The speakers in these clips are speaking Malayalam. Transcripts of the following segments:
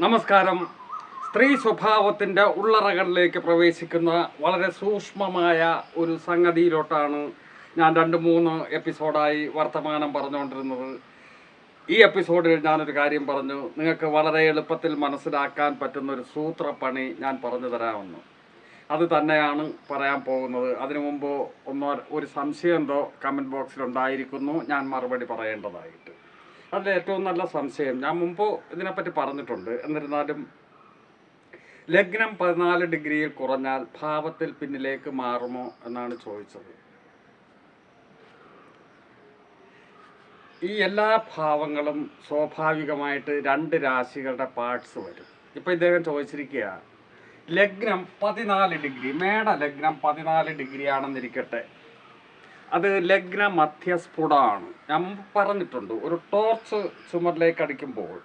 നമസ്കാരം. സ്ത്രീ സ്വഭാവത്തിന്റെ ഉള്ളറകളിലേക്ക് പ്രവേശിക്കുന്ന വളരെ സൂക്ഷ്മമായ ഒരു സംഗതിയിലോട്ടാണ് ഞാൻ രണ്ട് മൂന്ന് എപ്പിസോഡായി വർത്തമാനം പറഞ്ഞുകൊണ്ടിരുന്നത്. ഈ എപ്പിസോഡിൽ ഞാനൊരു കാര്യം പറഞ്ഞു. നിങ്ങൾക്ക് വളരെ എളുപ്പത്തിൽ മനസ്സിലാക്കാൻ പറ്റുന്ന ഒരു സൂത്രപ്പണി ഞാൻ പറഞ്ഞു തരാമെന്ന്. അത് തന്നെയാണ് പറയാൻ പോകുന്നത്. അതിനു മുമ്പ് ഒന്നോ ഒരു സംശയം എന്തോ കമന്റ് ബോക്സിൽ ഉണ്ടായിരിക്കുന്നു ഞാൻ മറുപടി പറയേണ്ടതായിട്ട്. അതിൽ ഏറ്റവും നല്ല സംശയം. ഞാൻ മുമ്പ് ഇതിനെപ്പറ്റി പറഞ്ഞിട്ടുണ്ട്. എന്നിരുന്നാലും ലഗ്നം പതിനാല് ഡിഗ്രിയിൽ കുറഞ്ഞാൽ ഭാവത്തിൽ പിന്നിലേക്ക് മാറുമോ എന്നാണ് ചോദിച്ചത്. ഈ എല്ലാ ഭാവങ്ങളും സ്വാഭാവികമായിട്ട് രണ്ട് രാശികളുടെ പാർട്സ് വരും. ഇപ്പം ഇദ്ദേഹം ചോദിച്ചിരിക്കുക ലഗ്നം പതിനാല് ഡിഗ്രി മേട ലഗ്നം പതിനാല് ഡിഗ്രി ആണെന്നിരിക്കട്ടെ അത് ലഗ്ന മധ്യസ്ഫുടമാണ് ഞാൻ പറഞ്ഞിട്ടുണ്ട് ഒരു ടോർച്ച് ചുമരിലേക്ക് അടിക്കുമ്പോൾ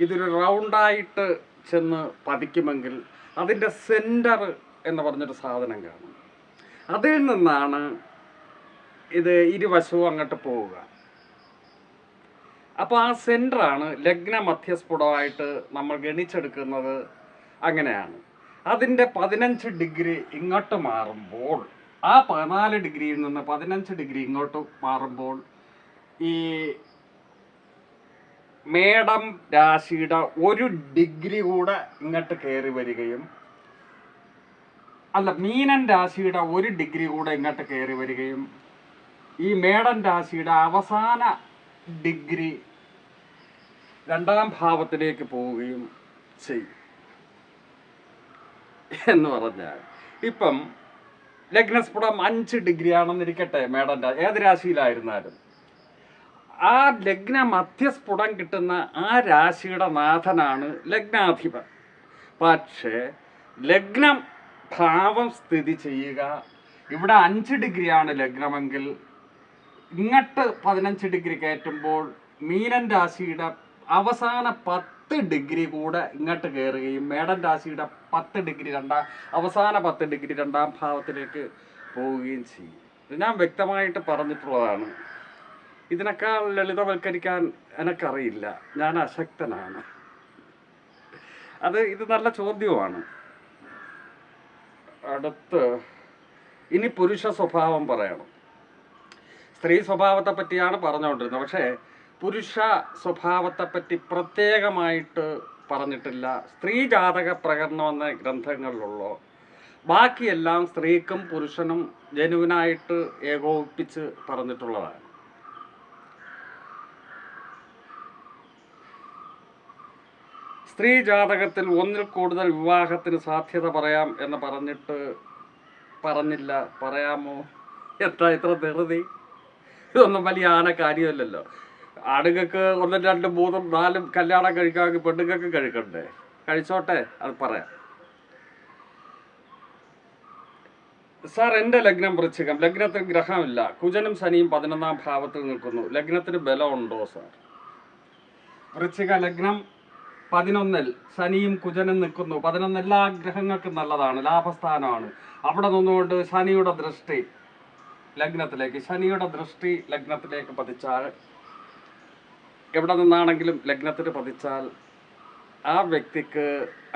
ഇതൊരു റൗണ്ടായിട്ട് ചെന്ന് പതിക്കുമെങ്കിൽ അതിന്റെ സെന്റർ എന്ന് പറഞ്ഞൊരു സാധനം കാണും. അതിൽ നിന്നാണ് ഇത് ഇരുവശവും അങ്ങോട്ട് പോവുക. അപ്പോൾ ആ സെന്ററാണ് ലഗ്ന മധ്യസ്ഫുടമായിട്ട് നമ്മൾ ഗണിച്ചെടുക്കുന്നത് അങ്ങനെയാണ്. അതിന്റെ പതിനഞ്ച് ഡിഗ്രി ഇങ്ങോട്ട് മാറുമ്പോൾ ആ പതിനാല് ഡിഗ്രിയിൽ നിന്ന് പതിനഞ്ച് ഡിഗ്രി ഇങ്ങോട്ട് മാറുമ്പോൾ ഈ മേടം രാശിയുടെ ഒരു ഡിഗ്രി കൂടെ ഇങ്ങോട്ട് കയറി വരികയും അല്ല മീനൻ രാശിയുടെ ഒരു ഡിഗ്രി കൂടെ ഇങ്ങോട്ട് കയറി വരികയും ഈ മേടൻ രാശിയുടെ അവസാന ഡിഗ്രി രണ്ടാം ഭാവത്തിലേക്ക് പോവുകയും ചെയ്യും എന്ന് പറഞ്ഞാൽ ഇപ്പം ലഗ്നസ്ഫുടം അഞ്ച് ഡിഗ്രി ആണെന്നിരിക്കട്ടെ മേഡന്റെ ഏത് രാശിയിലായിരുന്നാലും. ആ ലഗ്ന മധ്യസ്ഫുടം കിട്ടുന്ന ആ രാശിയുടെ നാഥനാണ് ലഗ്നാധിപൻ. പക്ഷേ ലഗ്നം ഭാവം സ്ഥിതി ചെയ്യുക ഇവിടെ അഞ്ച് ഡിഗ്രിയാണ് ലഗ്നമെങ്കിൽ ഇങ്ങോട്ട് പതിനഞ്ച് ഡിഗ്രി കയറ്റുമ്പോൾ മീനൻ രാശിയുടെ അവസാന പത്ത് ഡിഗ്രി കൂടെ ഇങ്ങോട്ട് കയറുകയും മേടൻ രാശിയുടെ പത്ത് ഡിഗ്രി രണ്ടാം അവസാന പത്ത് ഡിഗ്രി രണ്ടാം ഭാവത്തിലേക്ക് പോവുകയും ചെയ്യും. ഞാൻ വ്യക്തമായിട്ട് പറഞ്ഞിട്ടുള്ളതാണ്. ഇതിനേക്കാൾ ലളിതവൽക്കരിക്കാൻ എനക്കറിയില്ല. ഞാൻ അശക്തനാണ്. അത് ഇത് നല്ല ചോദ്യമാണ്. അടുത്ത് ഇനി പുരുഷ സ്വഭാവം പറയണം. സ്ത്രീ സ്വഭാവത്തെ പറ്റിയാണ് പറഞ്ഞുകൊണ്ടിരുന്നത്. പക്ഷേ പുരുഷ സ്വഭാവത്തെപ്പറ്റി പ്രത്യേകമായിട്ട് പറഞ്ഞിട്ടില്ല. സ്ത്രീ ജാതക പ്രകടനം എന്ന ഗ്രന്ഥങ്ങളിലുള്ളൂ ബാക്കിയെല്ലാം സ്ത്രീക്കും പുരുഷനും ജനുവിനായിട്ട് ഏകോപിപ്പിച്ച് പറഞ്ഞിട്ടുള്ളതാണ്. സ്ത്രീ ജാതകത്തിൽ ഒന്നിൽ കൂടുതൽ വിവാഹത്തിന് സാധ്യത പറയാം എന്ന് പറഞ്ഞിട്ട് പറഞ്ഞില്ല. പറയാമോ? എത്ര ഇത്ര ധൃതി? ഇതൊന്നും വലിയ ആന കാര്യമല്ലല്ലോ ആണുങ്ങൾക്ക് ഒന്നും രണ്ടും മൂന്നും നാലും കല്യാണം കഴിക്കാമെങ്കിൽ പെണ്ണുങ്ങൾക്ക് കഴിക്കണ്ടേ? കഴിച്ചോട്ടെ അത് പറയാം. സാർ എന്റെ ലഗ്നം വൃശ്ചികം. ലഗ്നത്തിൽ ഗ്രഹമില്ല. കുജനും ശനിയും പതിനൊന്നാം ഭാവത്തിൽ നിൽക്കുന്നു. ലഗ്നത്തിന് ബലമുണ്ടോ സാർ? വൃശ്ചിക ലഗ്നം പതിനൊന്നിൽ ശനിയും കുജനും നിൽക്കുന്നു. പതിനൊന്ന് എല്ലാ ഗ്രഹങ്ങൾക്കും നല്ലതാണ് ലാഭസ്ഥാനമാണ്. അവിടെ നിന്നുകൊണ്ട് ശനിയുടെ ദൃഷ്ടി ലഗ്നത്തിലേക്ക് ശനിയുടെ ദൃഷ്ടി ലഗ്നത്തിലേക്ക് പതിച്ചാൽ എവിടെ നിന്നാണെങ്കിലും ലഗ്നത്തിൽ പതിച്ചാൽ ആ വ്യക്തിക്ക്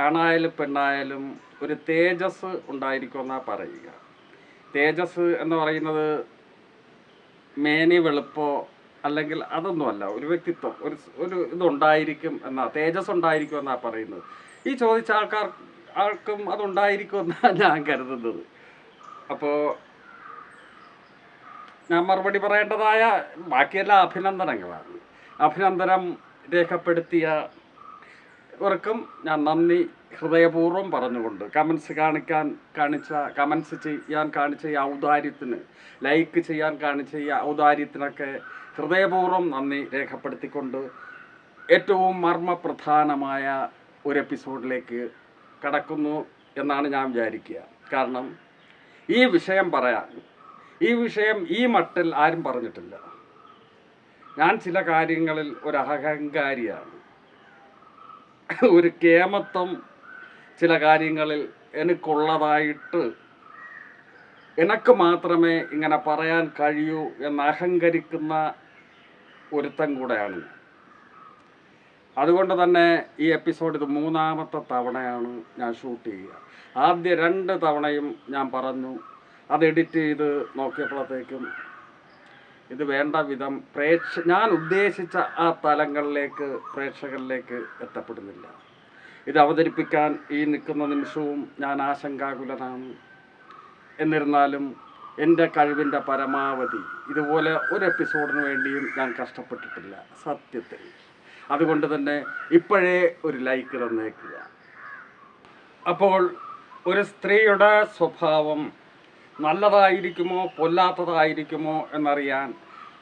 ആണായാലും പെണ്ണായാലും ഒരു തേജസ് ഉണ്ടായിരിക്കുമെന്നാണ് പറയുക. തേജസ് എന്ന് പറയുന്നത് മേനി വെളുപ്പോ അല്ലെങ്കിൽ അതൊന്നുമല്ല ഒരു വ്യക്തിത്വം ഒരു ഒരു ഇതുണ്ടായിരിക്കും എന്നാ തേജസ് ഉണ്ടായിരിക്കും എന്നാ പറയുന്നത്. ഈ ചോദിച്ച ആൾക്കാർ ആൾക്കും അതുണ്ടായിരിക്കും എന്നാണ് ഞാൻ കരുതുന്നത്. അപ്പോൾ ഞാൻ മറുപടി പറയേണ്ടതായ ബാക്കിയെല്ലാം അഭിനന്ദനങ്ങളാണ്. അഭിനന്ദനം രേഖപ്പെടുത്തിയ ഇവർക്കും ഞാൻ നന്ദി ഹൃദയപൂർവം പറഞ്ഞുകൊണ്ട് കമൻസ് കാണിക്കാൻ കാണിച്ച കമൻസ് ചെയ്യാൻ കാണിച്ച ഈ ഔദാര്യത്തിന് ലൈക്ക് ചെയ്യാൻ കാണിച്ച ഈ ഔദാര്യത്തിനൊക്കെ ഹൃദയപൂർവം നന്ദി രേഖപ്പെടുത്തിക്കൊണ്ട് ഏറ്റവും മർമ്മപ്രധാനമായ ഒരു എപ്പിസോഡിലേക്ക് കടക്കുന്നു എന്നാണ് ഞാൻ വിചാരിക്കുക. കാരണം ഈ വിഷയം പറയാൻ ഈ വിഷയം ഈ മട്ടിൽ ആരും പറഞ്ഞിട്ടില്ല. ഞാൻ ചില കാര്യങ്ങളിൽ ഒരു അഹങ്കാരിയാണ് ഒരു കേമത്വം ചില കാര്യങ്ങളിൽ എനിക്കുള്ളതായിട്ട് എനക്ക് മാത്രമേ ഇങ്ങനെ പറയാൻ കഴിയൂ എന്ന് അഹങ്കരിക്കുന്ന ഒരുത്തൻ കൂടെയാണ്. അതുകൊണ്ട് തന്നെ ഈ എപ്പിസോഡ് ഇത് മൂന്നാമത്തെ തവണയാണ് ഞാൻ ഷൂട്ട് ചെയ്യുക ആദ്യ രണ്ട് തവണയും ഞാൻ പറഞ്ഞു അത് എഡിറ്റ് ചെയ്ത് നോക്കിയപ്പോഴത്തേക്കും ഇത് വേണ്ട വിധം പ്രേക്ഷ ഞാൻ ഉദ്ദേശിച്ച ആ തലങ്ങളിലേക്ക് പ്രേക്ഷകരിലേക്ക് എത്തപ്പെടുന്നില്ല. ഇത് അവതരിപ്പിക്കാൻ ഈ നിൽക്കുന്ന നിമിഷവും ഞാൻ ആശങ്കാകുലനാണ്. എന്നിരുന്നാലും എന്റെ കഴിവിന്റെ പരമാവധി ഇതുപോലെ ഒരു എപ്പിസോഡിന് വേണ്ടിയും ഞാൻ കഷ്ടപ്പെട്ടിട്ടില്ല സത്യത്തിൽ. അതുകൊണ്ട് തന്നെ ഇപ്പോഴേ ഒരു ലൈക്ക് തന്നേക്കുക. അപ്പോൾ ഒരു സ്ത്രീയുടെ സ്വഭാവം നല്ലതായിരിക്കുമോ പൊല്ലാത്തതായിരിക്കുമോ എന്നറിയാൻ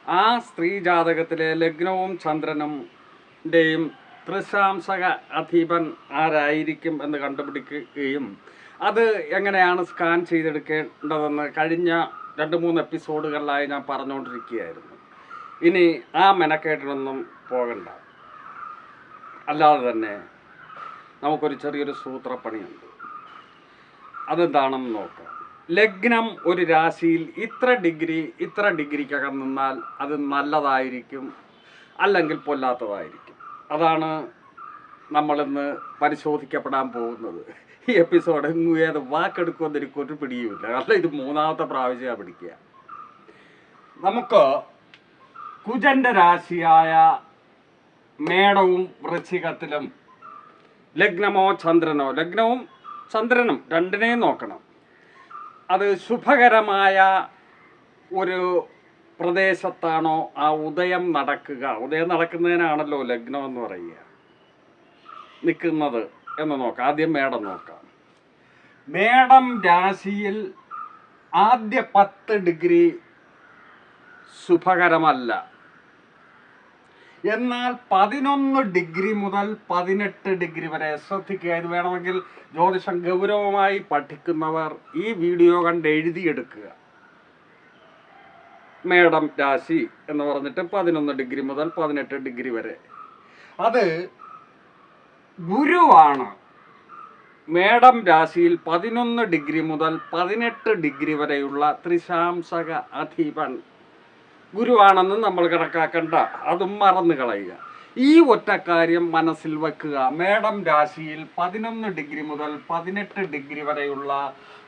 ആ സ്ത്രീ ജാതകത്തിലെ ലഗ്നവും ചന്ദ്രനുടെയും ത്രിശാംസക അധീപൻ ആരായിരിക്കും എന്ന് കണ്ടുപിടിക്കുകയും അത് എങ്ങനെയാണ് സ്കാൻ ചെയ്തെടുക്കേണ്ടതെന്ന് കഴിഞ്ഞ രണ്ട് മൂന്ന് എപ്പിസോഡുകളിലായി ഞാൻ പറഞ്ഞുകൊണ്ടിരിക്കുകയായിരുന്നു. ഇനി ആ മെനക്കേട്ടിനൊന്നും പോകണ്ട. അല്ലാതെ തന്നെ നമുക്കൊരു ചെറിയൊരു സൂത്രപ്പണിയുണ്ട്. അതെന്താണെന്ന് നോക്കാം. ലഗ്നം ഒരു രാശിയിൽ ഇത്ര ഡിഗ്രി ഇത്ര ഡിഗ്രിക്കകം നിന്നാൽ അത് നല്ലതായിരിക്കും അല്ലെങ്കിൽ പൊല്ലാത്തതായിരിക്കും. അതാണ് നമ്മളിന്ന് പരിശോധിക്കപ്പെടാൻ പോകുന്നത്. ഈ എപ്പിസോഡ് ഏത് വാക്കെടുക്കുമെന്ന് എനിക്ക് ഒരു പിടിയുമില്ല. കാരണം ഇത് മൂന്നാമത്തെ പ്രാവശ്യമാണ് പിടിക്കുക. നമുക്ക് കുജന്റെ രാശിയായ മേടവും വൃശ്ചികത്തിലും ലഗ്നമോ ചന്ദ്രനോ ലഗ്നവും ചന്ദ്രനും രണ്ടിനെയും നോക്കണം. അത് ശുഭകരമായ ഒരു പ്രദേശത്താണോ ആ ഉദയം നടക്കുക? ഉദയം നടക്കുന്നതിനാണല്ലോ ലഗ്നം എന്ന് പറയുക. നിൽക്കുന്നത് എന്ന് നോക്കാം. ആദ്യം മേടം നോക്കാം. മേടം രാശിയിൽ ആദ്യ പത്ത് ഡിഗ്രി ശുഭകരമല്ല. എന്നാൽ പതിനൊന്ന് ഡിഗ്രി മുതൽ പതിനെട്ട് ഡിഗ്രി വരെ ശ്രദ്ധിക്കുക. ഇത് വേണമെങ്കിൽ ജ്യോതിഷം ഗൗരവമായി പഠിക്കുന്നവർ ഈ വീഡിയോ കണ്ട് എഴുതിയെടുക്കുക. മേടം രാശി എന്ന് പറഞ്ഞിട്ട് പതിനൊന്ന് ഡിഗ്രി മുതൽ പതിനെട്ട് ഡിഗ്രി വരെ. അത് ഗുരുവാണ്. മേടം രാശിയിൽ പതിനൊന്ന് ഡിഗ്രി മുതൽ പതിനെട്ട് ഡിഗ്രി വരെയുള്ള ത്രിശാംസക അധീപൻ. ഗുരുവാണെന്ന് നമ്മൾ കണക്കാക്കണ്ട. അതും മറന്നു കളയുക. ഈ ഒറ്റ കാര്യം മനസ്സിൽ വെക്കുക. മേടം രാശിയിൽ പതിനൊന്ന് ഡിഗ്രി മുതൽ പതിനെട്ട് ഡിഗ്രി വരെയുള്ള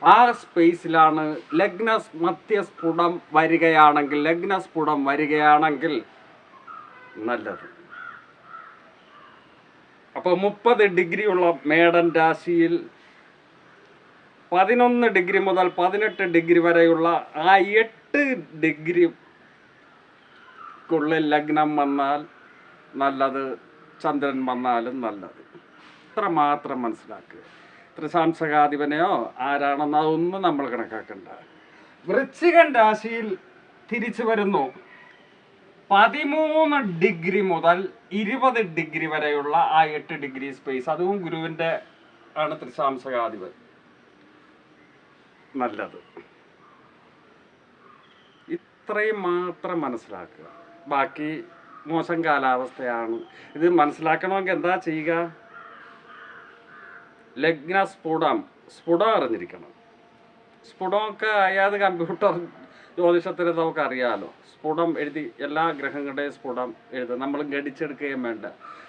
ആ സ്പേസിലാണ് ലഗ്ന മധ്യസ്ഫുടം വരികയാണെങ്കിൽ ലഗ്നസ്ഫുടം വരികയാണെങ്കിൽ നല്ലത്. അപ്പോൾ മുപ്പത് ഡിഗ്രി ഉള്ള മേടൻ രാശിയിൽ പതിനൊന്ന് ഡിഗ്രി മുതൽ പതിനെട്ട് ഡിഗ്രി വരെയുള്ള ആ എട്ട് ഡിഗ്രിക്കുള്ളിൽ ലഗ്നം വന്നാൽ നല്ലത് ചന്ദ്രൻ വന്നാലും നല്ലത്. ഇത്ര മാത്രം മനസ്സിലാക്കുക. ത്രിസാംസകാധിപനെയോ ആരാണെന്ന് അതൊന്നും നമ്മൾ കണക്കാക്കണ്ട. വൃശ്ചികൻ രാശിയിൽ തിരിച്ചു വരുന്നു. പതിമൂന്ന് ഡിഗ്രി മുതൽ ഇരുപത് ഡിഗ്രി വരെയുള്ള ആ എട്ട് ഡിഗ്രി സ്പേസ്. അതും ഗുരുവിന്റെ ആണ് ത്രിശാംസകാധിപൻ നല്ലത്. ഇത്രയും മാത്രം മനസ്സിലാക്കുക. ബാക്കി മോശം കാലാവസ്ഥയാണ്. ഇത് മനസ്സിലാക്കണമെങ്കിൽ എന്താ ചെയ്യുക? ലഗ്ന സ്ഫുടം. സ്ഫുടം അറിഞ്ഞിരിക്കണം. സ്ഫുടമൊക്കെ അയാത് കമ്പ്യൂട്ടർ ജ്യോതിഷത്തിന് നമുക്ക് അറിയാമല്ലോ സ്ഫുടം എഴുതി എല്ലാ ഗ്രഹങ്ങളുടെയും സ്ഫുടം എഴുതുക. നമ്മൾ ഗണിച്ചെടുക്കുകയും വേണ്ട.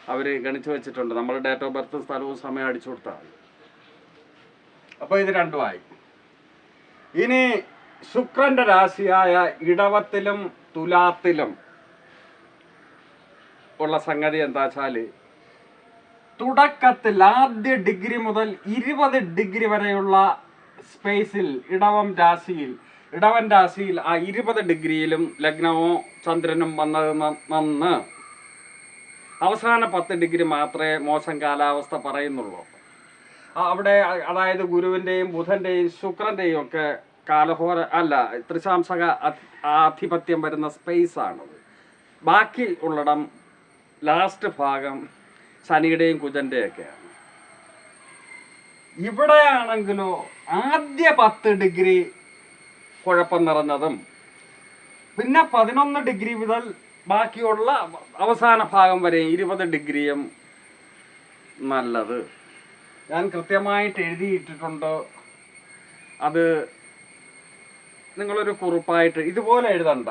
അവർ ഗണിച്ചു വെച്ചിട്ടുണ്ട്. നമ്മൾ ഡേറ്റ് ഓഫ് ബർത്ത് സ്ഥലവും സമയം അടിച്ചു കൊടുത്താൽ അപ്പോൾ ഇത് രണ്ടുമായി. ഇനി ശുക്രന്റെ രാശിയായ ഇടവത്തിലും തുലാത്തിലും ഉള്ള സംഗതി എന്താ വെച്ചാൽ തുടക്കത്തിൽ ആദ്യ ഡിഗ്രി മുതൽ ഇരുപത് ഡിഗ്രി വരെയുള്ള സ്പേസിൽ ഇടവം രാശിയിൽ ഇടവൻ രാശിയിൽ ആ ഇരുപത് ഡിഗ്രിയിലും ലഗ്നമോ ചന്ദ്രനും വന്നത് നന്ന്. അവസാന പത്ത് ഡിഗ്രി മാത്രമേ മോശം കാലാവസ്ഥ പറയുന്നുള്ളൂ. അവിടെ അതായത് ഗുരുവിന്റെയും ബുധന്റെയും ശുക്രന്റെയും ഒക്കെ കാലഹോര അല്ല ത്രിശാംശക ആധിപത്യം വരുന്ന സ്പേസ് ആണത് ബാക്കി ഉള്ളിടം ലാസ്റ്റ് ഭാഗം ശനിയുടെയും കുജന്റെയൊക്കെയാണ് ഇവിടെയാണെങ്കിലോ ആദ്യ പത്ത് ഡിഗ്രി കുഴപ്പം നിറഞ്ഞതും പിന്നെ പതിനൊന്ന് ഡിഗ്രി മുതൽ ബാക്കിയുള്ള അവസാന ഭാഗം വരെ ഇരുപത് ഡിഗ്രിയും നല്ലത്. ഞാൻ കൃത്യമായിട്ട് എഴുതിയിട്ടിട്ടുണ്ട്. അത് നിങ്ങളൊരു കുറിപ്പായിട്ട് ഇതുപോലെ എഴുതണ്ട.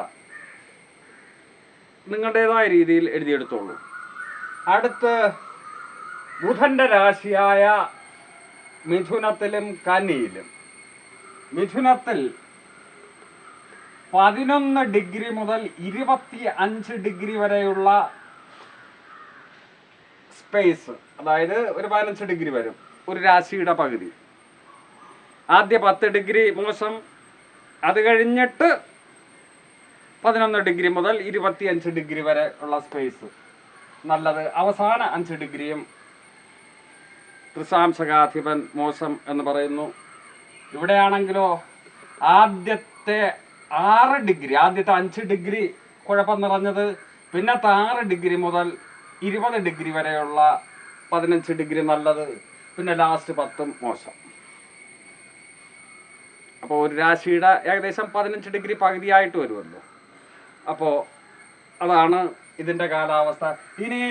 നിങ്ങളുടേതായ രീതിയിൽ എഴുതിയെടുത്തോളൂ. അടുത്ത് ബുധന്റെ രാശിയായ മിഥുനത്തിലും കന്നിയിലും. മിഥുനത്തിൽ പതിനൊന്ന് ഡിഗ്രി മുതൽ ഇരുപത്തി അഞ്ച് ഡിഗ്രി വരെയുള്ള സ്പേസ് അതായത് ഒരു പതിനഞ്ച് ഡിഗ്രി വരും ഒരു രാശിയുടെ പകുതി. ആദ്യ പത്ത് ഡിഗ്രി മോശം. അത് കഴിഞ്ഞിട്ട് പതിനൊന്ന് ഡിഗ്രി മുതൽ ഇരുപത്തിയഞ്ച് ഡിഗ്രി വരെ ഉള്ള സ്പേസ് നല്ലത് അവസാന അഞ്ച് ഡിഗ്രിയും ത്രിസാംശകാധിപൻ മോശം എന്ന് പറയുന്നു. ഇവിടെയാണെങ്കിലോ ആദ്യത്തെ ആറ് ഡിഗ്രി ആദ്യത്തെ അഞ്ച് ഡിഗ്രി കുഴപ്പം നിറഞ്ഞത് പിന്നത്തെ ആറ് ഡിഗ്രി മുതൽ ഇരുപത് ഡിഗ്രി വരെയുള്ള പതിനഞ്ച് ഡിഗ്രി നല്ലത് പിന്നെ ലാസ്റ്റ് പത്തും മോശം. അപ്പോൾ ഒരു രാശിയുടെ ഏകദേശം പതിനഞ്ച് ഡിഗ്രി പകുതിയായിട്ട് വരുമല്ലോ. അപ്പോൾ അതാണ് ഇതിന്റെ കാലാവസ്ഥ. ഇനി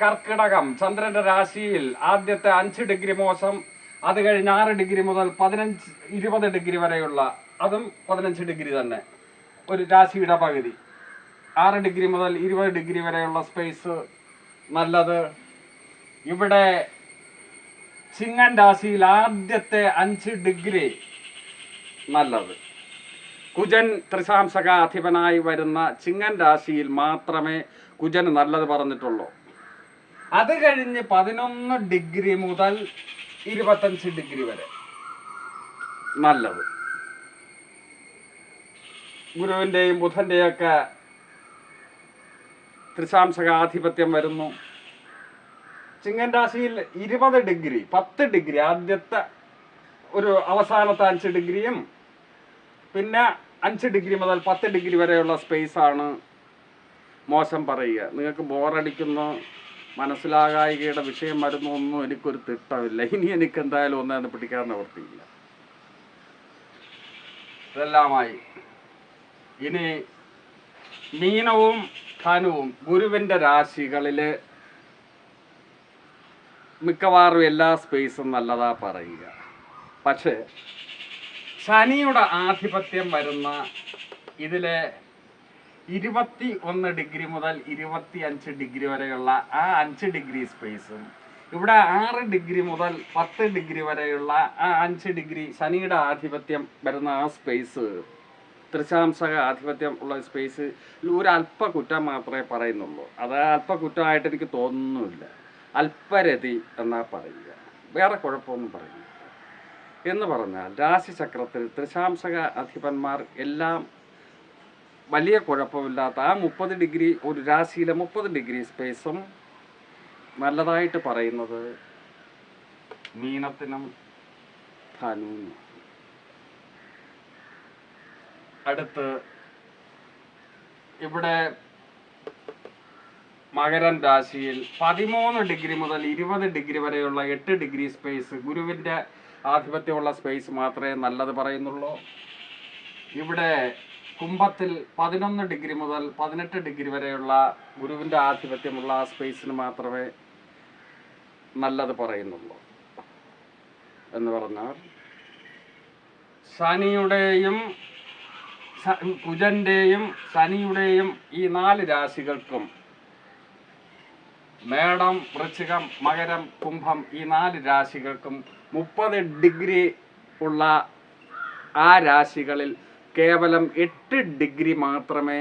കർക്കിടകം ചന്ദ്രന്റെ രാശിയിൽ ആദ്യത്തെ അഞ്ച് ഡിഗ്രി മോശം അത് കഴിഞ്ഞ് ആറ് ഡിഗ്രി മുതൽ പതിനഞ്ച് ഇരുപത് ഡിഗ്രി വരെയുള്ള അതും പതിനഞ്ച് ഡിഗ്രി തന്നെ ഒരു രാശിയുടെ പകുതി. ആറ് ഡിഗ്രി മുതൽ ഇരുപത് ഡിഗ്രി വരെയുള്ള സ്പേസ് നല്ലത്. ഇവിടെ ചിങ്ങൻ രാശിയിൽ ആദ്യത്തെ അഞ്ച് ഡിഗ്രി നല്ലത്. കുജൻ ത്രിശാംശക അധിപനായി വരുന്ന ചിങ്ങൻ രാശിയിൽ മാത്രമേ കുജൻ നല്ലത് പറഞ്ഞിട്ടുള്ളൂ. അത് കഴിഞ്ഞ് പതിനൊന്ന് ഡിഗ്രി മുതൽ ഇരുപത്തഞ്ച് ഡിഗ്രി വരെ. നല്ലത്. ഗുരുവിന്റെയും ബുധന്റെയും ഒക്കെ ത്രിശാംശക ആധിപത്യം വരുന്നു. ചിങ്ങൻ രാശിയിൽ ഇരുപത് ഡിഗ്രി പത്ത് ഡിഗ്രി ആദ്യത്തെ ഒരു അവസാനത്തെ അഞ്ച് ഡിഗ്രിയും പിന്നെ അഞ്ച് ഡിഗ്രി മുതൽ പത്ത് ഡിഗ്രി വരെയുള്ള സ്പേസ് ആണ് മോശം പറയുക. നിങ്ങൾക്ക് ബോറടിക്കുന്ന മനസ്സിലാകായികയുടെ വിഷയം വരുന്നു ഒന്നും എനിക്കൊരു തിട്ടമില്ല. ഇനി എനിക്ക് എന്തായാലും ഒന്നും പിടിക്കാൻ നിവർത്തിയില്ല ഇതെല്ലാമായി. ഇനി മീനവും ധനുവും ഗുരുവിന്റെ രാശികളിൽ മിക്കവാറും എല്ലാ സ്പേസും നല്ലതാ പറയുക. പക്ഷേ ശനിയുടെ ആധിപത്യം വരുന്ന ഇതിലെ ഇരുപത്തി ഒന്ന് ഡിഗ്രി മുതൽ ഇരുപത്തി അഞ്ച് ഡിഗ്രി വരെയുള്ള ആ അഞ്ച് ഡിഗ്രി സ്പേസും ഇവിടെ ആറ് ഡിഗ്രി മുതൽ പത്ത് ഡിഗ്രി വരെയുള്ള ആ അഞ്ച് ഡിഗ്രി ശനിയുടെ ആധിപത്യം വരുന്ന ആ സ്പേസ് ത്രിശാംശക ആധിപത്യം ഉള്ള സ്പേസ് ഒരു അല്പ കുറ്റം മാത്രമേ പറയുന്നുള്ളൂ. അത് അല്പ കുറ്റമായിട്ട് എനിക്ക് തോന്നുന്നില്ല അല്പരതി എന്നാ പറയുക. വേറെ കുഴപ്പമൊന്നും പറയുന്നില്ല. എന്ന് പറഞ്ഞാൽ രാശിചക്രത്തിൽ ത്രിശാംശക അധിപന്മാർ എല്ലാം വലിയ കുഴപ്പമില്ലാത്ത ആ മുപ്പത് ഡിഗ്രി ഒരു രാശിയിലെ മുപ്പത് ഡിഗ്രി സ്പേസും നല്ലതായിട്ട് പറയുന്നത് മീനത്തിനും ധനുവിനും അടുത്ത് ഇവിടെ മകരൻ രാശിയിൽ പതിമൂന്ന് ഡിഗ്രി മുതൽ ഇരുപത് ഡിഗ്രി വരെയുള്ള എട്ട് ഡിഗ്രി സ്പേസ് ഗുരുവിന്റെ ആധിപത്യമുള്ള സ്പേസ് മാത്രമേ നല്ലത് പറയുന്നുള്ളൂ. ഇവിടെ കുംഭത്തിൽ പതിനൊന്ന് ഡിഗ്രി മുതൽ പതിനെട്ട് ഡിഗ്രി വരെയുള്ള ഗുരുവിന്റെ ആധിപത്യമുള്ള സ്പേസിന് മാത്രമേ നല്ലത് പറയുന്നുള്ളൂ. എന്ന് പറഞ്ഞാൽ ശനിയുടെയും കുജന്റെയും ശനിയുടെയും ഈ നാല് രാശികൾക്കും മേടം വൃശ്ചികം മകരം കുംഭം ഈ നാല് രാശികൾക്കും മുപ്പത് ഡിഗ്രി ഉള്ള ആ രാശികളിൽ കേവലം എട്ട് ഡിഗ്രി മാത്രമേ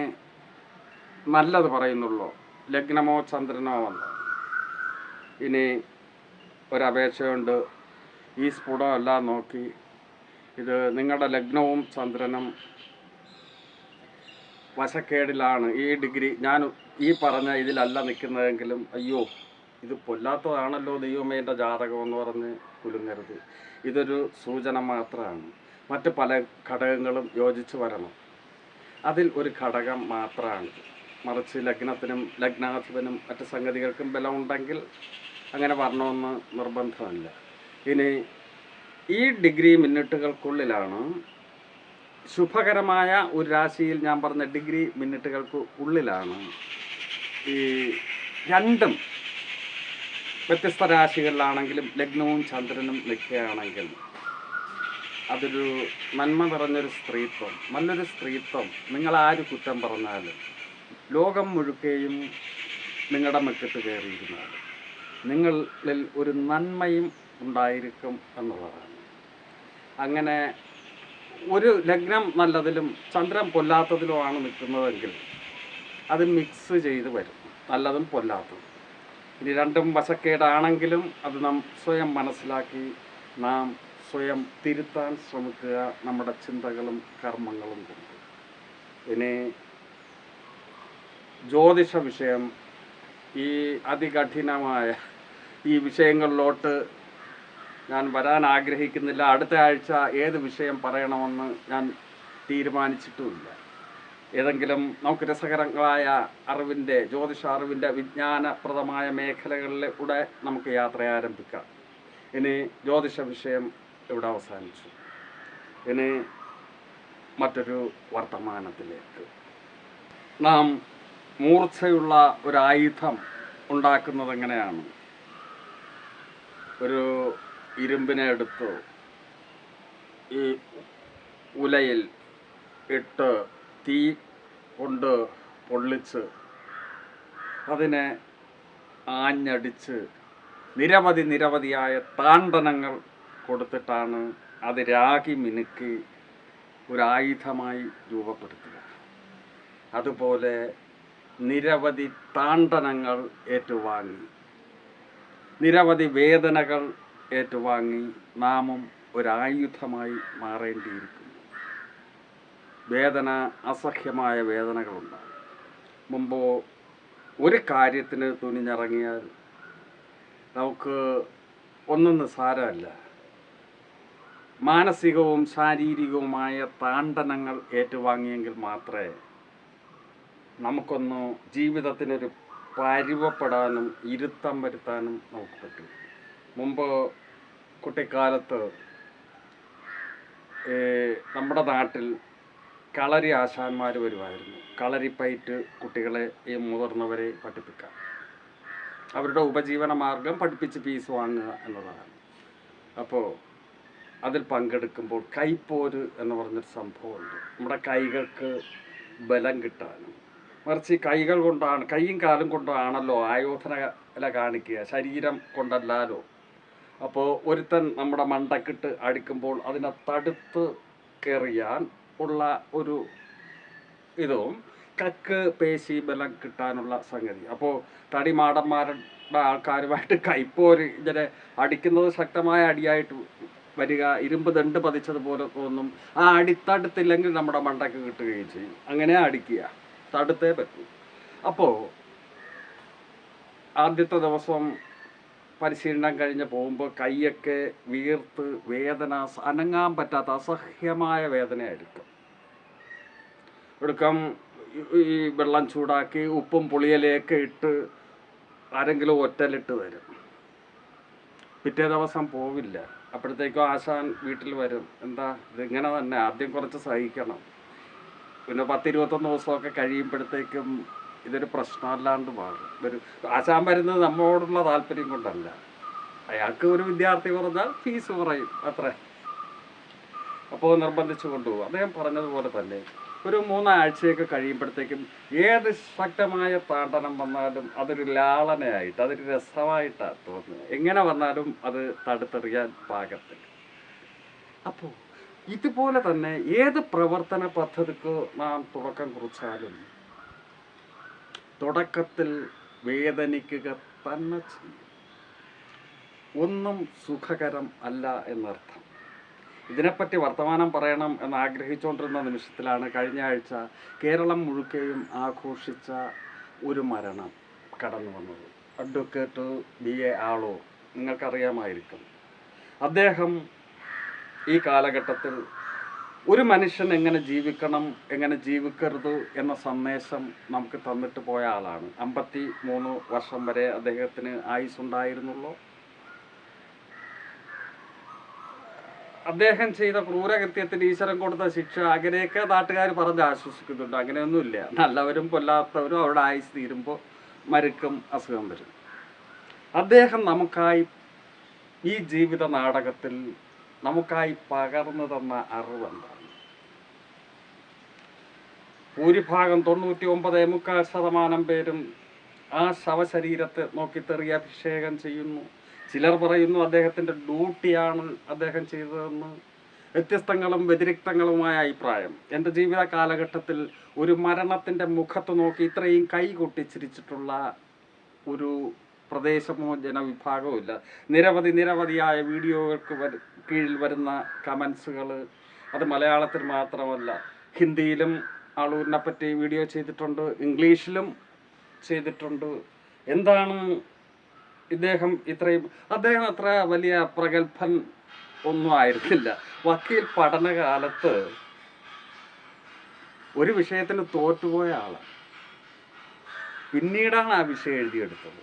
നല്ലത് പറയുന്നുള്ളൂ. ലഗ്നമോ ചന്ദ്രനോ വന്ന്. ഇനി ഒരപേക്ഷയുണ്ട്. ഈ സ്ഫുടം എല്ലാം നോക്കി ഇത് നിങ്ങളുടെ ലഗ്നവും ചന്ദ്രനും വശക്കേടിലാണ്. ഈ ഡിഗ്രി ഞാൻ ഈ പറഞ്ഞ ഇതിലല്ല നിൽക്കുന്നതെങ്കിലും അയ്യോ ഇത് പൊല്ലാത്തതാണല്ലോ ദൈവമേ എന്റെ ജാതകം എന്ന് പറഞ്ഞ് കുലുങ്ങരുത്. ഇതൊരു സൂചന മാത്രമാണ്. മറ്റ് പല ഘടകങ്ങളും യോജിച്ച് വരണം. അതിൽ ഒരു ഘടകം മാത്രമാണ്. മറിച്ച് ലഗ്നത്തിനും ലഗ്നാധിപനും മറ്റ് സംഗതികൾക്കും ബലം ഉണ്ടെങ്കിൽ അങ്ങനെ വരണമെന്ന് നിർബന്ധമല്ല. ഇനി ഈ ഡിഗ്രി മിനിറ്റുകൾക്കുള്ളിലാണ് ശുഭകരമായ ഒരു രാശിയിൽ ഞാൻ പറഞ്ഞ ഡിഗ്രി മിനിറ്റുകൾക്ക് ഉള്ളിലാണ് ഈ രണ്ടും വ്യത്യസ്ത രാശികളിലാണെങ്കിലും ലഗ്നവും ചന്ദ്രനും നിൽക്കുകയാണെങ്കിൽ അതൊരു നന്മ നിറഞ്ഞൊരു സ്ത്രീത്വം നല്ലൊരു സ്ത്രീത്വം. നിങ്ങൾ ആര് കുറ്റം പറഞ്ഞാലും ലോകം മുഴുക്കെയും നിങ്ങളുടെ മെക്കിട്ട് കയറിയിരുന്നാൽ നിങ്ങളിൽ ഒരു നന്മയും ഉണ്ടായിരിക്കും എന്നുള്ളതാണ്. അങ്ങനെ ഒരു ലഗ്നം നല്ലതിലും ചന്ദ്രൻ പൊല്ലാത്തതിലുമാണ് നിൽക്കുന്നതെങ്കിൽ അത് മിക്സ് ചെയ്ത് വരും. നല്ലതും പൊല്ലാത്തതും. ഇനി രണ്ടും വശക്കേടാണെങ്കിലും അത് നാം സ്വയം മനസ്സിലാക്കി നാം സ്വയം തിരുത്താൻ ശ്രമിക്കുക നമ്മുടെ ചിന്തകളും കർമ്മങ്ങളും കൊണ്ട്. ഇനി ജ്യോതിഷ വിഷയം ഈ അതികഠിനമായ ഈ വിഷയങ്ങളിലോട്ട് ഞാൻ വരാൻ ആഗ്രഹിക്കുന്നില്ല. അടുത്ത ആഴ്ച ഏത് വിഷയം പറയണമെന്ന് ഞാൻ തീരുമാനിച്ചിട്ടുമില്ല. ഏതെങ്കിലും നമുക്ക് രസകരങ്ങളായ അറിവിന്റെ ജ്യോതിഷ അറിവിന്റെ വിജ്ഞാനപ്രദമായ മേഖലകളിലൂടെ നമുക്ക് യാത്ര ആരംഭിക്കാം. ഇനി ജ്യോതിഷ വിഷയം ഇവിടെ അവസാനിച്ചു. ഇനി മറ്റൊരു വർത്തമാനത്തിലേക്ക്. നാം മൂർച്ചയുള്ള ഒരു ആയുധം ഉണ്ടാക്കുന്നത് എങ്ങനെയാണ്? ഒരു ഇരുമ്പിനെ എടുത്ത് ഈ ഉലയിൽ ഇട്ട് തീ കൊണ്ട് പൊള്ളിച്ച് അതിനെ ആഞ്ഞടിച്ച് നിരവധി നിരവധിയായ താണ്ടനങ്ങൾ കൊടുത്തിട്ടാണ് അത് രാഗി മിനുക്കി ഒരായുധമായി രൂപപ്പെടുത്തുക. അതുപോലെ നിരവധി താണ്ടനങ്ങൾ ഏറ്റുവാങ്ങി. നിരവധി വേദനകൾ ഏറ്റുവാങ്ങി. നാമും ഒരായുധമായി മാറേണ്ടിയിരിക്കുന്നു. വേദന അസഹ്യമായ വേദനകളുണ്ടാകും. മുമ്പ് ഒരു കാര്യത്തിന് തുനിഞ്ഞിറങ്ങിയാൽ നമുക്ക് ഒന്നും നിസ്സാരമല്ല മാനസികവും ശാരീരികവുമായ താണ്ടനങ്ങൾ ഏറ്റുവാങ്ങിയെങ്കിൽ മാത്രമേ നമുക്കൊന്ന് ജീവിതത്തിനൊരു പരുവപ്പെടാനും ഇരുത്തം വരുത്താനും നമുക്ക് പറ്റും. മുമ്പ് കുട്ടിക്കാലത്ത് നമ്മുടെ നാട്ടിൽ കളരി ആശാന്മാർ വരുമായിരുന്നു കളരിപ്പയറ്റ് കുട്ടികളെ ഈ മുതിർന്നവരെ പഠിപ്പിക്കാം അവരുടെ ഉപജീവന മാർഗം പഠിപ്പിച്ച് ഫീസ് വാങ്ങുക എന്നതാണ്. അപ്പോൾ അതിൽ പങ്കെടുക്കുമ്പോൾ കൈപ്പോര് എന്ന് പറഞ്ഞൊരു സംഭവമുണ്ട്. നമ്മുടെ കൈകൾക്ക് ബലം കിട്ടാനും. മറിച്ച് കൈകൾ കൊണ്ടാണ് കൈയും കാലും കൊണ്ടാണല്ലോ ആയോധന കാണിക്കുക. ശരീരം കൊണ്ടല്ലാലോ. അപ്പോൾ ഒരുത്തൻ നമ്മുടെ മണ്ടക്കിട്ട് അടിക്കുമ്പോൾ അതിനെ തടുത്ത് കയറിയാൻ ഉള്ള ഒരു ഇതും കക്ക് പേശി ബലം കിട്ടാനുള്ള സംഗതി. അപ്പോൾ തടിമാടന്മാരുടെ ആൾക്കാരുമായിട്ട് കൈപ്പോര് ഇങ്ങനെ അടിക്കുന്നത് ശക്തമായ അടിയായിട്ട് വരിക ഇരുമ്പ് ദണ്ട് പതിച്ചതുപോലെ തോന്നും. ആ അടി തടുത്തില്ലെങ്കിൽ നമ്മുടെ മണ്ടക്ക് കിട്ടുകയും ചെയ്യും. അങ്ങനെ അടിക്കുക. തടുത്തേ പറ്റൂ. അപ്പോൾ ആദ്യത്തെ ദിവസം പരിശീലനം കഴിഞ്ഞ് പോകുമ്പോൾ കൈയൊക്കെ വീർത്ത് വേദന അനങ്ങാൻ പറ്റാത്ത അസഹ്യമായ വേദനയായിരിക്കും. എടുക്കം ഈ വെള്ളം ചൂടാക്കി ഉപ്പും പുളിയിലേക്ക് ഇട്ട് ആരെങ്കിലും ഒറ്റലിട്ട് തരും പിറ്റേ ദിവസം പോവില്ല. അപ്പോഴത്തേക്കും ആശാൻ വീട്ടിൽ വരും. എന്താ ഇതിങ്ങനെ തന്നെ ആദ്യം കുറച്ച് സഹിക്കണം. പിന്നെ പത്തിരുപത്തൊന്ന് ദിവസമൊക്കെ കഴിയുമ്പോഴത്തേക്കും ഇതൊരു പ്രശ്നമല്ലാണ്ട് മാറും. ഒരു ആശാൻ വരുന്നത് നമ്മോടുള്ള താല്പര്യം കൊണ്ടല്ല. അയാൾക്ക് ഒരു വിദ്യാർത്ഥി പറഞ്ഞാൽ ഫീസ് കുറയും അത്രേ. അപ്പോൾ നിർബന്ധിച്ചു കൊണ്ടുപോകും. അദ്ദേഹം പറഞ്ഞതുപോലെ തന്നെ ഒരു മൂന്നാഴ്ചയൊക്കെ കഴിയുമ്പോഴത്തേക്കും ഏത് ശക്തമായ താണ്ടനം വന്നാലും അതൊരു ലാളനയായിട്ട് അതൊരു രസമായിട്ടാണ് തോന്നുന്നത്. എങ്ങനെ വന്നാലും അത് തടുത്തെറിയാൻ പാകത്തിൽ അപ്പോൾ ഇതുപോലെ തന്നെ ഏത് പ്രവർത്തന പദ്ധതിക്ക് നാം തുടക്കം കുറിച്ചാലും തുടക്കത്തിൽ വേദനിക്കുക തന്നെ ചെയ്യും. ഒന്നും സുഖകരം അല്ല എന്നർത്ഥം. ഇതിനെപ്പറ്റി വർത്തമാനം പറയണം എന്ന് ആഗ്രഹിച്ചുകൊണ്ടിരുന്ന നിമിഷത്തിലാണ് കഴിഞ്ഞ ആഴ്ച കേരളം മുഴുക്കെയും ആഘോഷിച്ച ഒരു മരണം കടന്നു വന്നത്. Advocate B A. ആളോ നിങ്ങൾക്കറിയാമായിരിക്കും. അദ്ദേഹം ഈ കാലഘട്ടത്തിൽ ഒരു മനുഷ്യൻ എങ്ങനെ ജീവിക്കണം എങ്ങനെ ജീവിക്കരുത് എന്ന സന്ദേശം നമുക്ക് തന്നിട്ട് പോയ ആളാണ്. അമ്പത്തി മൂന്ന് വർഷം വരെ അദ്ദേഹത്തിന് ആയുസ് ഉണ്ടായിരുന്നുള്ളൂ അദ്ദേഹം ചെയ്ത ക്രൂരകൃത്യത്തിന് ഈശ്വരൻ കൊടുത്ത ശിക്ഷ അങ്ങനെയൊക്കെ നാട്ടുകാർ പറഞ്ഞ് ആശ്വസിക്കുന്നുണ്ട്. അങ്ങനെയൊന്നുമില്ല. നല്ലവരും കൊല്ലാത്തവരും അവരുടെ ആയുസ് തീരുമ്പോൾ മരുക്കും അസുഖം വരും. അദ്ദേഹം നമുക്കായി ഈ ജീവിത നാടകത്തിൽ നമുക്കായി പകർന്നു തന്ന അറിവ് എന്താണ് ഭൂരിഭാഗം തൊണ്ണൂറ്റി ഒമ്പത് മുക്കാൽ ശതമാനം പേരും ആ ശവശരീരത്തെ നോക്കി തെറിയഭിഷേകം ചെയ്യുന്നു. ചിലർ പറയുന്നു അദ്ദേഹത്തിന്റെ ഡ്യൂട്ടിയാണ് അദ്ദേഹം ചെയ്തതെന്ന്. വ്യത്യസ്തങ്ങളും വ്യതിരിക്തങ്ങളുമായ അഭിപ്രായം. എന്റെ ജീവിത കാലഘട്ടത്തിൽ ഒരു മരണത്തിന്റെ മുഖത്ത് നോക്കി ഇത്രയും കൈകൊട്ടി ചിരിച്ചിട്ടുള്ള ഒരു പ്രദേശമോ ജനവിഭാഗമോ ഇല്ല നിരവധി നിരവധിയായ വീഡിയോകൾക്ക് കീഴിൽ വരുന്ന കമൻസുകൾ അത് മലയാളത്തിൽ മാത്രമല്ല ഹിന്ദിയിലും ആളൂരിനെ പറ്റി വീഡിയോ ചെയ്തിട്ടുണ്ട് ഇംഗ്ലീഷിലും ചെയ്തിട്ടുണ്ട്. എന്താണ് ഇദ്ദേഹം ഇത്രയും അദ്ദേഹം അത്ര വലിയ പ്രഗത്ഭൻ ഒന്നും ആയിരുന്നില്ല. വക്കീൽ പഠനകാലത്ത് ഒരു വിഷയത്തിന് തോറ്റുപോയ ആളാണ്. പിന്നീടാണ് ആ വിഷയം എഴുതിയെടുത്തത്.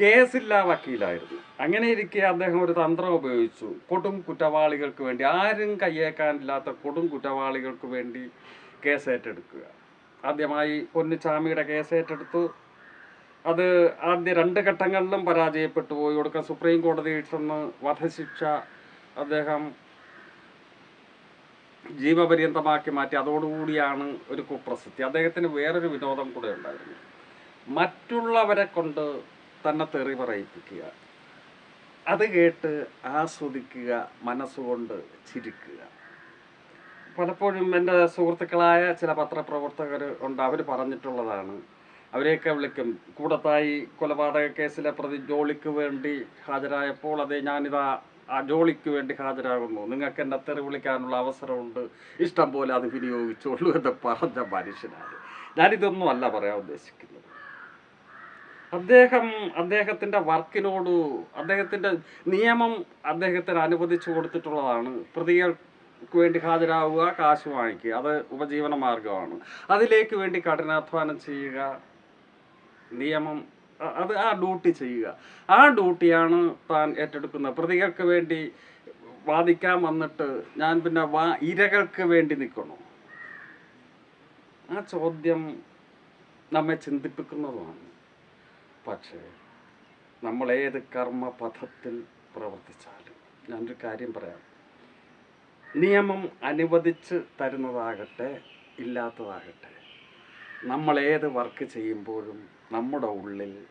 കേസില്ല വക്കീലായിരുന്നു. അങ്ങനെ ഇരിക്കെ അദ്ദേഹം ഒരു തന്ത്രം ഉപയോഗിച്ചു. കൊടും കുറ്റവാളികൾക്ക് വേണ്ടി ആരും കയ്യേക്കാനില്ലാത്ത കൊടും കുറ്റവാളികൾക്ക് വേണ്ടി കേസ് ഏറ്റെടുക്കുക ആദ്യമായി പൊന്നുചാമിയുടെ കേസ് ഏറ്റെടുത്തു അത് ആദ്യ രണ്ട് ഘട്ടങ്ങളിലും പരാജയപ്പെട്ടു പോയി. ഒടുക്കം സുപ്രീം കോടതിയിൽ ചെന്ന് വധശിക്ഷ അദ്ദേഹം ജീവപര്യന്തമാക്കി മാറ്റി. അതോടുകൂടിയാണ് ഒരു കുപ്രസിദ്ധി. അദ്ദേഹത്തിന് വേറൊരു വിനോദം കൂടെ ഉണ്ടായിരുന്നു. മറ്റുള്ളവരെ കൊണ്ട് തന്നെ തെറി പറയിപ്പിക്കുക. അത് കേട്ട് ആസ്വദിക്കുക മനസ്സുകൊണ്ട് ചിരിക്കുക. പലപ്പോഴും എന്റെ സുഹൃത്തുക്കളായ ചില പത്രപ്രവർത്തകർ ഉണ്ട് അവർ പറഞ്ഞിട്ടുള്ളതാണ്. അവരെയൊക്കെ വിളിക്കും കൂടത്തായി കൊലപാതക കേസിലെ പ്രതി ജോളിക്ക് വേണ്ടി ഹാജരായപ്പോൾ അതെ ഞാനിതാ ആ ജോളിക്ക് വേണ്ടി ഹാജരാകുന്നു. നിങ്ങൾക്ക് എന്നെ തെറി വിളിക്കാനുള്ള അവസരമുണ്ട്. ഇഷ്ടം പോലെ അത് വിനിയോഗിച്ചോളൂ എന്ന് പറഞ്ഞ മനുഷ്യനാണ്. ഞാനിതൊന്നും അല്ല പറയാൻ ഉദ്ദേശിക്കുന്നത്. അദ്ദേഹം അദ്ദേഹത്തിന്റെ വർക്കിനോട് അദ്ദേഹത്തിന്റെ നിയമം അദ്ദേഹത്തിന് അനുവദിച്ചു കൊടുത്തിട്ടുള്ളതാണ്. പ്രതികൾക്ക് വേണ്ടി ഹാജരാവുക കാശ് വാങ്ങിക്കുക. അത് ഉപജീവന മാർഗമാണ് അതിലേക്ക് വേണ്ടി കഠിനാധ്വാനം ചെയ്യുക. നിയമം അത് ആ ഡ്യൂട്ടി ചെയ്യുക. ആ ഡ്യൂട്ടിയാണ് താൻ ഏറ്റെടുക്കുന്നത്. പ്രതികൾക്ക് വേണ്ടി വാദിക്കാൻ വന്നിട്ട് ഞാൻ പിന്നെ വാ ഇരകൾക്ക് വേണ്ടി നിൽക്കണോ? ആ ചോദ്യം നമ്മെ ചിന്തിപ്പിക്കുന്നതുമാണ് പക്ഷേ നമ്മളേത് കർമ്മപഥത്തിൽ പ്രവർത്തിച്ചാലും ഞാനൊരു കാര്യം പറയാം. നിയമം അനുവദിച്ച് തരുന്നതാകട്ടെ ഇല്ലാത്തതാകട്ടെ നമ്മളേത് വർക്ക് ചെയ്യുമ്പോഴും നമ്മുടെ ഉള്ളിൽ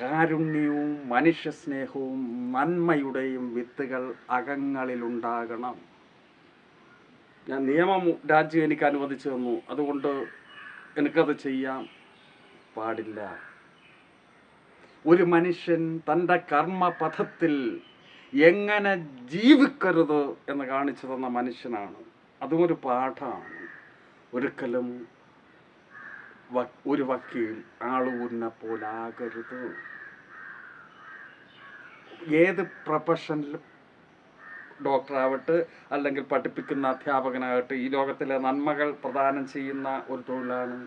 കാരുണ്യവും മനുഷ്യസ്നേഹവും നന്മയുടെയും വിത്തുകൾ അകങ്ങളിലുണ്ടാകണം. ഞാൻ നിയമം രാജ്യം എനിക്ക് അനുവദിച്ചു തന്നു. അതുകൊണ്ട് എനിക്കത് ചെയ്യാൻ പാടില്ല. ഒരു മനുഷ്യൻ തന്റെ കർമ്മപഥത്തിൽ എങ്ങനെ ജീവിക്കരുത് എന്ന് കാണിച്ചു തന്ന മനുഷ്യനാണ്. അതും ഒരു പാഠമാണ്. ഒരിക്കലും ഒരു വക്കീൽ ആളൂരിനെ പോലാകരുത് ഏത് പ്രൊഫഷനിലും ഡോക്ടറാവട്ടെ അല്ലെങ്കിൽ പഠിപ്പിക്കുന്ന അധ്യാപകനാകട്ടെ ഈ ലോകത്തിലെ നന്മകൾ പ്രദാനം ചെയ്യുന്ന ഒരു തൊഴിലാണ്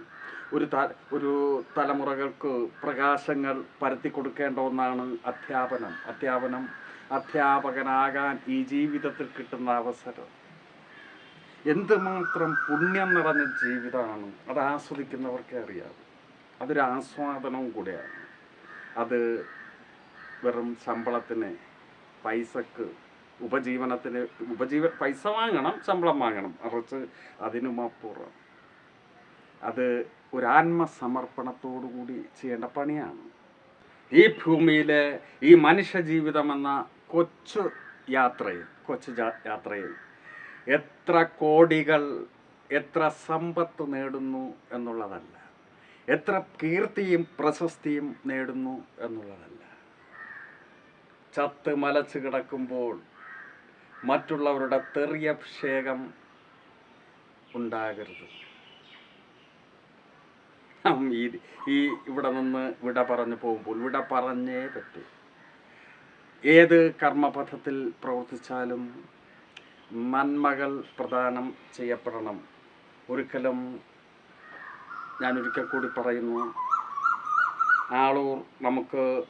ഒരു ത ഒരു തലമുറകൾക്ക് പ്രകാശങ്ങൾ പരത്തി കൊടുക്കേണ്ട ഒന്നാണ് അധ്യാപനം. അധ്യാപനം അധ്യാപകനാകാൻ ഈ ജീവിതത്തിൽ കിട്ടുന്ന അവസരം. എന്തുമാത്രം പുണ്യം നിറഞ്ഞ ജീവിതമാണ് അത് ആസ്വദിക്കുന്നവർക്കേ അറിയാം അതൊരു ആസ്വാദനവും കൂടെയാണ്. അത് വെറും ശമ്പളത്തിന് പൈസക്ക് ഉപജീവനത്തിന് ഉപജീവ പൈസ വാങ്ങണം ശമ്പളം വാങ്ങണം. മറിച്ച് അതിനുമപ്പുറം അത് ഒരു ആത്മസമർപ്പണത്തോടു കൂടി ചെയ്യേണ്ട പണിയാണ്. ഈ ഭൂമിയിലെ ഈ മനുഷ്യ ജീവിതം എന്ന കൊച്ചു യാത്രയിൽ കൊച്ചു യാത്രയിൽ എത്ര കോടികൾ എത്ര സമ്പത്ത് നേടുന്നു എന്നുള്ളതല്ല. എത്ര കീർത്തിയും പ്രശസ്തിയും നേടുന്നു എന്നുള്ളതല്ല. ചത്ത് മലച്ച് കിടക്കുമ്പോൾ മറ്റുള്ളവരുടെ തെറിയഭിഷേകം ഉണ്ടാകരുത്. ഈ ഈ ഇവിടെ നിന്ന് വിട പറഞ്ഞു പോകുമ്പോൾ വിട പറഞ്ഞേ പറ്റൂ. ഏത് കർമ്മപഥത്തിൽ പ്രവർത്തിച്ചാലും നന്മകൾ പ്രദാനം ചെയ്യപ്പെടണം. ഒരിക്കലും ഞാൻ ഒരിക്കൽ കൂടി പറയുന്നു ആളൂർ നമുക്ക്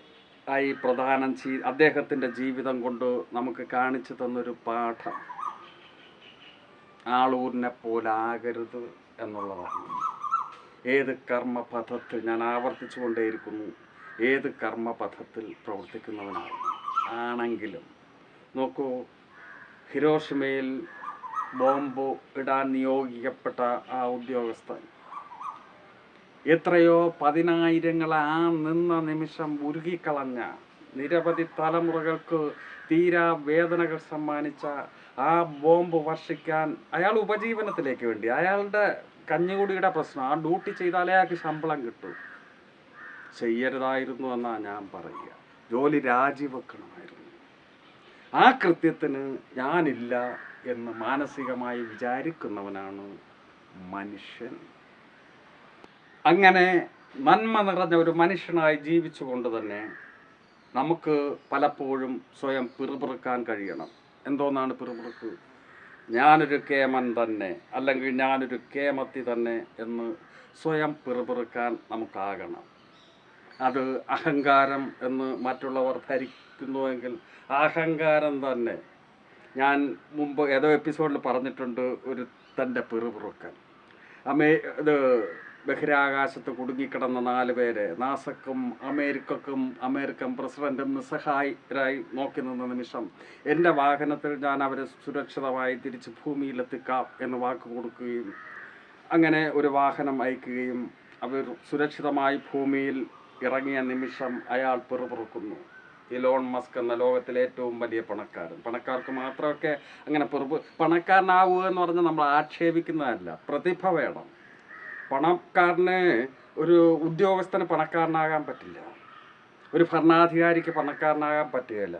ആയി പ്രദാനം ചെയ് അദ്ദേഹത്തിന്റെ ജീവിതം കൊണ്ട് നമുക്ക് കാണിച്ചു തന്നൊരു പാഠം. ആളൂരിനെ പോലാകരുത് എന്നുള്ളതാണ്. ഏത് കർമ്മപഥത്തിൽ ഞാൻ ആവർത്തിച്ചു കൊണ്ടേയിരിക്കുന്നു ഏത് കർമ്മപഥത്തിൽ പ്രവർത്തിക്കുന്നവനാണ്? ആണെങ്കിലും നോക്കൂ ഹിരോഷിമയിൽ ബോംബ് ഇടാൻ നിയോഗിക്കപ്പെട്ട ആ ഉദ്യോഗസ്ഥൻ എത്രയോ പതിനായിരങ്ങൾ ആ നിന്ന നിമിഷം ഉരുകിക്കളഞ്ഞ നിരവധി തലമുറകൾക്ക് തീരാ വേദനകൾ സമ്മാനിച്ച ആ ബോംബ് വർഷിക്കാൻ അയാൾ ഉപജീവനത്തിലേക്ക് വേണ്ടി അയാളുടെ കഞ്ഞുകൂടിയുടെ പ്രശ്നം. ആ ഡ്യൂട്ടി ചെയ്താലേ അയാൾക്ക് ശമ്പളം കിട്ടൂ. ചെയ്യരുതായിരുന്നു എന്നാണ് ഞാൻ പറയുക. ജോലി രാജിവെക്കണമായിരുന്നു. ആ കൃത്യത്തിന് ഞാനില്ല എന്ന് മാനസികമായി വിചാരിക്കുന്നവനാണ് മനുഷ്യൻ. അങ്ങനെ നന്മ നിറഞ്ഞ ഒരു മനുഷ്യനായി ജീവിച്ചുകൊണ്ട് തന്നെ നമുക്ക് പലപ്പോഴും സ്വയം പിറുപിറുക്കാൻ കഴിയണം. എന്തോന്നാണ് പിറുപിറുക്ക്? ഞാനൊരു കേമൻ തന്നെ അല്ലെങ്കിൽ ഞാനൊരു കേമത്തി തന്നെ എന്ന് സ്വയം പിറുപിറുക്കാൻ നമുക്കാകണം. അത് അഹങ്കാരം എന്ന് മറ്റുള്ളവർ ധരിക്കുന്നുവെങ്കിൽ അഹങ്കാരം തന്നെ. ഞാൻ മുമ്പ് ഏതോ എപ്പിസോഡിൽ പറഞ്ഞിട്ടുണ്ട് ഒരു തന്റെ പിറുപിറുക്കൻ. അമേ ഇത് ബഹിരാകാശത്ത് കുടുങ്ങിക്കിടന്ന നാല് പേര് നാസക്കും അമേരിക്കക്കും അമേരിക്കൻ പ്രസിഡന്റും നിസ്സഹായരായി നോക്കി നിന്ന നിമിഷം എന്റെ വാഹനത്തിൽ ഞാൻ അവരെ സുരക്ഷിതമായി തിരിച്ച് ഭൂമിയിലെത്തിക്കാം എന്ന് വാക്ക് കൊടുക്കുകയും അങ്ങനെ ഒരു വാഹനം അയക്കുകയും അവർ സുരക്ഷിതമായി ഭൂമിയിൽ ഇറങ്ങിയ നിമിഷം അയാൾ പിറുപിറുക്കുന്നു. ഇലോൺ മസ്ക് എന്ന ലോകത്തിലെ ഏറ്റവും വലിയ പണക്കാരൻ. പണക്കാർക്ക് മാത്രമൊക്കെ അങ്ങനെ പിറുപ് പണക്കാരനാവുക എന്ന് പറഞ്ഞാൽ നമ്മൾ ആക്ഷേപിക്കുന്നതല്ല പ്രതിഭ വേണം. പണക്കാരന് ഒരു ഉദ്യോഗസ്ഥന് പണക്കാരനാകാൻ പറ്റില്ല. ഒരു ഭരണാധികാരിക്ക് പണക്കാരനാകാൻ പറ്റുകയില്ല.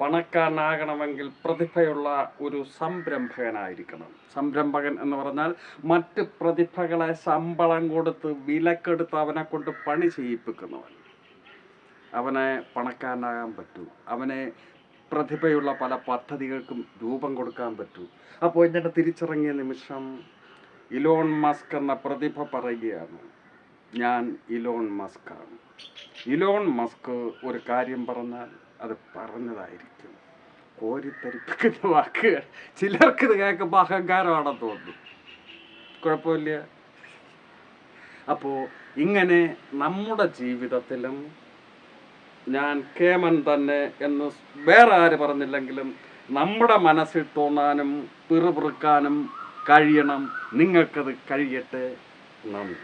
പണക്കാരനാകണമെങ്കിൽ പ്രതിഭയുള്ള ഒരു സംരംഭകനായിരിക്കണം. സംരംഭകൻ എന്ന് പറഞ്ഞാൽ മറ്റ് പ്രതിഭകളെ ശമ്പളം കൊടുത്ത് വിലക്കെടുത്ത് അവനെ കൊണ്ട് പണി ചെയ്യിപ്പിക്കുന്നവൻ. അവനെ പണക്കാരനാകാൻ പറ്റൂ. അവനെ പ്രതിഭയുള്ള പല പദ്ധതികൾക്കും രൂപം കൊടുക്കാൻ പറ്റൂ. അപ്പോൾ എന്നിട്ട് തിരിച്ചിറങ്ങിയ നിമിഷം ഇലോൺ മസ്ക് എന്ന പ്രതിഭ പറയുകയാണ്. ഞാൻ ഇലോൺ മസ്കാണ് ഇലോൺ മസ്ക് ഒരു കാര്യം പറഞ്ഞാൽ അത് പറഞ്ഞതായിരിക്കും. കോരിത്തരിപ്പിക്കുന്ന വാക്കുകൾ. ചിലർക്ക് ഇത് കേൾക്കുമ്പോൾ അഹങ്കാരമാണെന്ന് തോന്നുന്നു കുഴപ്പമില്ല. അപ്പോൾ ഇങ്ങനെ നമ്മുടെ ജീവിതത്തിലും ഞാൻ കേമൻ തന്നെ എന്ന് വേറെ ആര് പറഞ്ഞില്ലെങ്കിലും നമ്മുടെ മനസ്സിൽ തോന്നാനും പിറുപിറുക്കാനും കഴിയണം. നിങ്ങൾക്കത് കഴിയട്ടെ. നന്ദി.